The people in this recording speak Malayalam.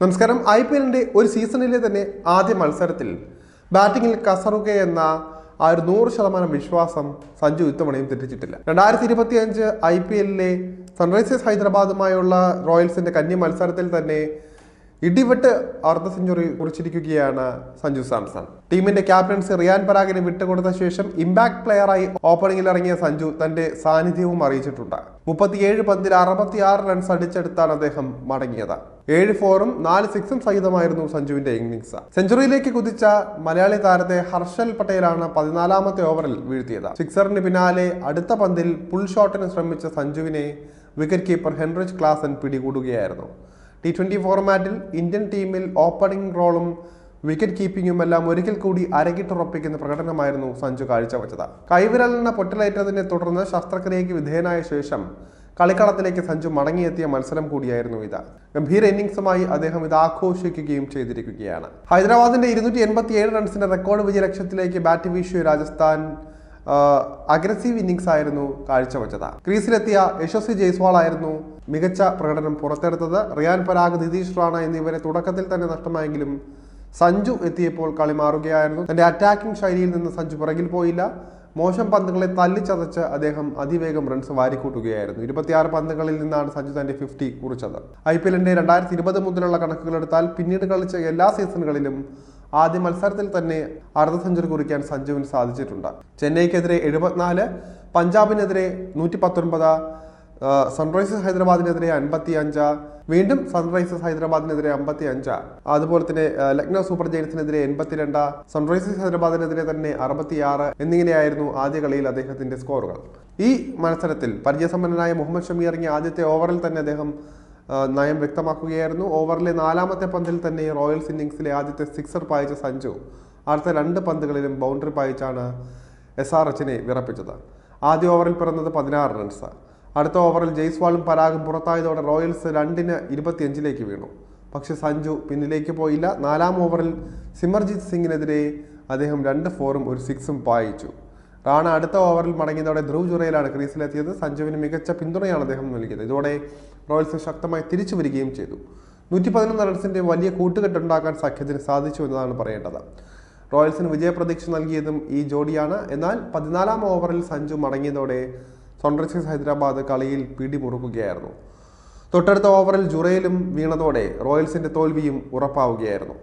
നമസ്കാരം. ഐ പി എല്ലിന്റെ ഒരു സീസണിലെ തന്നെ ആദ്യ മത്സരത്തിൽ ബാറ്റിംഗിൽ കസറുക എന്ന ആ ഒരു നൂറ് ശതമാനം വിശ്വാസം സഞ്ജു ഇത്തവണയും തെറ്റിച്ചിട്ടില്ല. രണ്ടായിരത്തി ഇരുപത്തി അഞ്ച് ഐ പി എല്ലിലെ സൺറൈസേഴ്സ് ഹൈദരാബാദുമായുള്ള റോയൽസിന്റെ കന്നി മത്സരത്തിൽ തന്നെ ഇടിവെട്ട് അർദ്ധ സെഞ്ചുറി കുറിച്ചിരിക്കുകയാണ് സഞ്ജു സാംസൺ. ടീമിന്റെ ക്യാപ്റ്റൻസി റിയാൻ പരാഗിനെ വിട്ടുകൊടുത്ത ശേഷം ഇമ്പാക്ട് പ്ലെയറായി ഓപ്പണിംഗിൽ ഇറങ്ങിയ സഞ്ജു തന്റെ സാന്നിധ്യവും അറിയിച്ചിട്ടുണ്ട്. മുപ്പത്തിയേഴ് പന്തിൽ അറുപത്തിയാറ് റൺസ് അടിച്ചെടുത്താണ് അദ്ദേഹം മടങ്ങിയത്. ഏഴ് ഫോറും നാല് സിക്സും സഹിതമായിരുന്നു സഞ്ജുവിന്റെ ഇന്നിംഗ്സ്. സെഞ്ചുറിയിലേക്ക് കുതിച്ച മലയാളി താരത്തെ ഹർഷൽ പട്ടേലാണ് പതിനാലാമത്തെ ഓവറിൽ വീഴ്ത്തിയത്. സിക്സറിന് പിന്നാലെ അടുത്ത പന്തിൽ പുൾ ഷോട്ടിന് ശ്രമിച്ച സഞ്ജുവിനെ വിക്കറ്റ് കീപ്പർ ഹെൻറിച്ച് ക്ലാസൻ പിടികൂടുകയായിരുന്നു. ടി ട്വന്റി ഫോർമാറ്റിൽ ഇന്ത്യൻ ടീമിൽ ഓപ്പണിംഗ് റോളും വിക്കറ്റ് കീപ്പിംഗും എല്ലാം ഒരിക്കൽ കൂടി അരങ്ങിട്ടുറപ്പിക്കുന്ന പ്രകടനമായിരുന്നു സഞ്ജു കാഴ്ചവെച്ചത്. കൈവിരലിന് പൊട്ടലേറ്റതിനെ തുടർന്ന് ശസ്ത്രക്രിയയ്ക്ക് വിധേയനായ ശേഷം കളിക്കളത്തിലേക്ക് സഞ്ജു മടങ്ങിയെത്തിയ മത്സരം കൂടിയായിരുന്നു ഇത്. ഗംഭീര ഇന്നിംഗ്സുമായി അദ്ദേഹം ഇത് ആഘോഷിക്കുകയും ചെയ്തിരിക്കുകയാണ്. ഹൈദരാബാദിന്റെ ഇരുന്നൂറ്റി എൺപത്തിയേഴ് റൺസിന്റെ റെക്കോർഡ് വിജയ ലക്ഷ്യത്തിലേക്ക് ബാറ്റ് വീശിയ രാജസ്ഥാൻ അഗ്രസീവ് ഇന്നിങ്സ് ആയിരുന്നു കാഴ്ചവെച്ചത്. ക്രീസിലെത്തിയ യശസ്വി ജയ്സ്വാൾ ആയിരുന്നു മികച്ച പ്രകടനം പുറത്തെടുത്തത്. റിയാൻ പരാഗ് നിതീഷ് റാണ എന്നിവരെ തുടക്കത്തിൽ തന്നെ നഷ്ടമായെങ്കിലും സഞ്ജു എത്തിയപ്പോൾ കളി മാറുകയായിരുന്നു. തന്റെ അറ്റാക്കിംഗ് ശൈലിയിൽ നിന്ന് സഞ്ജു പുറകിൽ പോയില്ല. മോശം പന്തുകളെ തല്ലിച്ചതച്ച് അദ്ദേഹം അതിവേഗം റൺസ് വാരിക്കൂട്ടുകയായിരുന്നു. ഇരുപത്തിയാറ് പന്തുകളിൽ നിന്നാണ് സഞ്ജു തന്റെ ഫിഫ്റ്റി കുറിച്ചത്. ഐ പി എല്ലിന്റെ രണ്ടായിരത്തി ഇരുപത് മുതലുള്ള കണക്കുകൾ എടുത്താൽ പിന്നീട് കളിച്ച എല്ലാ സീസണുകളിലും ആദ്യ മത്സരത്തിൽ തന്നെ അർദ്ധ സെഞ്ചുറി കുറിക്കാൻ സഞ്ജുവിന് സാധിച്ചിട്ടുണ്ട്. ചെന്നൈക്കെതിരെ എഴുപത്തിനാല് പഞ്ചാബിനെതിരെ നൂറ്റി പത്തൊൻപത് സൺറൈസേഴ്സ് ഹൈദരാബാദിനെതിരെ അൻപത്തി അഞ്ച് വീണ്ടും സൺറൈസേഴ്സ് ഹൈദരാബാദിനെതിരെ അമ്പത്തി അഞ്ച് അതുപോലെ തന്നെ ലക്നൗ സൂപ്പർ ജയൻസിനെതിരെ എൺപത്തിരണ്ട് സൺറൈസേഴ്സ് ഹൈദരാബാദിനെതിരെ തന്നെ അറുപത്തിയാറ് എന്നിങ്ങനെയായിരുന്നു ആദ്യ കളിയിൽ അദ്ദേഹത്തിന്റെ സ്കോറുകൾ. ഈ മത്സരത്തിൽ പരിചയസമ്പന്നനായ മുഹമ്മദ് ഷമി ഇറങ്ങിയ ആദ്യത്തെ ഓവറിൽ തന്നെ അദ്ദേഹം നയം വ്യക്തമാക്കുകയായിരുന്നു. ഓവറിലെ നാലാമത്തെ പന്തിൽ തന്നെ റോയൽസ് ഇന്നിങ്സിലെ ആദ്യത്തെ സിക്സർ പായിച്ച സഞ്ജു അടുത്ത രണ്ട് പന്തുകളിലും ബൗണ്ടറി പായിച്ചാണ് എസ് ആർ എച്ചിനെ വിറപ്പിച്ചത്. ആദ്യ ഓവറിൽ പിറന്നത് പതിനാറ് റൺസ് അടുത്ത ഓവറിൽ ജയ്സ്വാളും പരാഗും പുറത്തായതോടെ റോയൽസ് രണ്ടിന് ഇരുപത്തിയഞ്ചിലേക്ക് വീണു. പക്ഷേ സഞ്ജു പിന്നിലേക്ക് പോയില്ല. നാലാം ഓവറിൽ സിമർജിത് സിംഗിനെതിരെ അദ്ദേഹം രണ്ട് ഫോറും ഒരു സിക്സും പായിച്ചു. റാണ അടുത്ത ഓവറിൽ മടങ്ങിയതോടെ ധ്രുവ് ജുറയിലാണ് ക്രീസിലെത്തിയത്. സഞ്ജുവിന് മികച്ച പിന്തുണയാണ് അദ്ദേഹം നൽകിയത്. ഇതോടെ റോയൽസ് ശക്തമായി തിരിച്ചു വരികയും ചെയ്തു. നൂറ്റി പതിനൊന്ന് റൺസിന്റെ വലിയ കൂട്ടുകെട്ടുണ്ടാക്കാൻ സഖ്യത്തിന് സാധിച്ചു എന്നതാണ് പറയേണ്ടത്. റോയൽസിന് വിജയപ്രതീക്ഷ നൽകിയതും ഈ ജോഡിയാണ്. എന്നാൽ പതിനാലാം ഓവറിൽ സഞ്ജു മടങ്ങിയതോടെ സൺറൈസേഴ്സ് ഹൈദരാബാദ് കളിയിൽ പിടിമുറുക്കുകയായിരുന്നു. തൊട്ടടുത്ത ഓവറിൽ ജുറയിലും വീണതോടെ റോയൽസിന്റെ തോൽവിയും ഉറപ്പാവുകയായിരുന്നു.